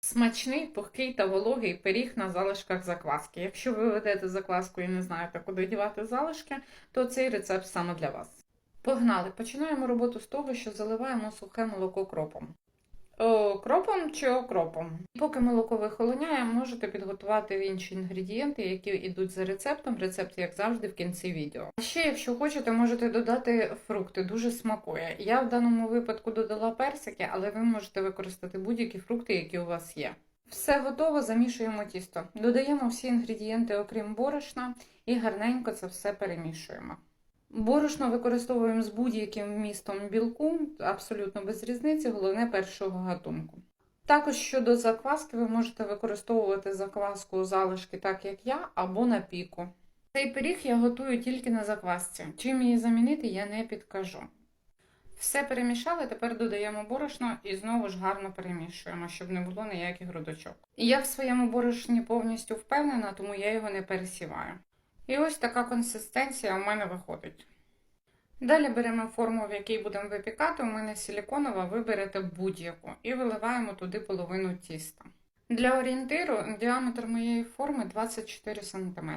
Смачний, пухкий та вологий пиріг на залишках закваски. Якщо ви ведете закваску і не знаєте, куди дівати залишки, то цей рецепт саме для вас. Погнали! Починаємо роботу з того, що заливаємо сухе молоко кропом. О, кропом чи окропом? Поки молоко вихолоняє, можете підготувати інші інгредієнти, які йдуть за рецептом. Рецепт, як завжди, в кінці відео. А ще, якщо хочете, можете додати фрукти, дуже смакує. Я в даному випадку додала персики, але ви можете використати будь-які фрукти, які у вас є. Все готово, замішуємо тісто. Додаємо всі інгредієнти, окрім борошна, і гарненько це все перемішуємо. Борошно використовуємо з будь-яким вмістом білку, абсолютно без різниці, головне першого гатунку. Також щодо закваски, ви можете використовувати закваску залишки, так як я, або на піку. Цей пиріг я готую тільки на заквасці. Чим її замінити, я не підкажу. Все перемішали, тепер додаємо борошно і знову ж гарно перемішуємо, щоб не було ніяких грудочок. Я в своєму борошні повністю впевнена, тому я його не пересіваю. І ось така консистенція у мене виходить. Далі беремо форму, в якій будемо випікати. У мене силіконова, виберете будь-яку і виливаємо туди половину тіста. Для орієнтиру діаметр моєї форми 24 см.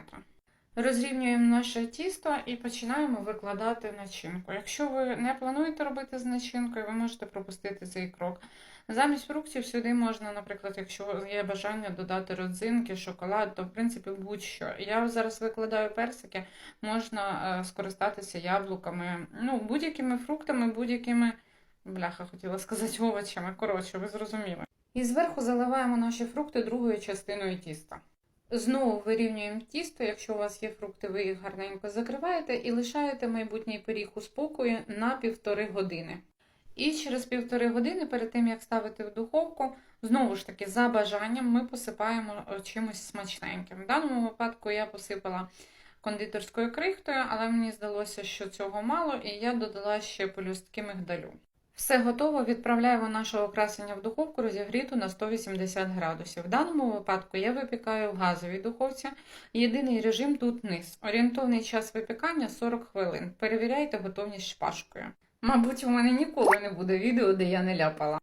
Розрівнюємо наше тісто і починаємо викладати начинку. Якщо ви не плануєте робити з начинкою, ви можете пропустити цей крок. Замість фруктів сюди можна, наприклад, якщо є бажання додати родзинки, шоколад, то в принципі будь-що. Я зараз викладаю персики, можна е, скористатися яблуками, ну, будь-якими фруктами, будь-якими, бляха, хотіла сказати, овочами. Коротше, ви зрозуміли. І зверху заливаємо наші фрукти другою частиною тіста. Знову вирівнюємо тісто, якщо у вас є фрукти, ви їх гарненько закриваєте і лишаєте майбутній пиріг у спокої на півтори години. І через півтори години, перед тим як ставити в духовку, знову ж таки, за бажанням, ми посипаємо е, чимось смачненьким. В даному випадку я посипала кондитерською крихтою, але мені здалося, що цього мало, і я додала ще полюстки мигдалю. Все готово, відправляємо наше окрасення в духовку розігріту на 180 градусів. В даному випадку я випікаю в газовій духовці. Єдиний режим тут низ. Орієнтовний час випікання 40 хвилин. Перевіряйте готовність шпажкою. Мабуть, у мене ніколи не буде відео, де я не ляпала.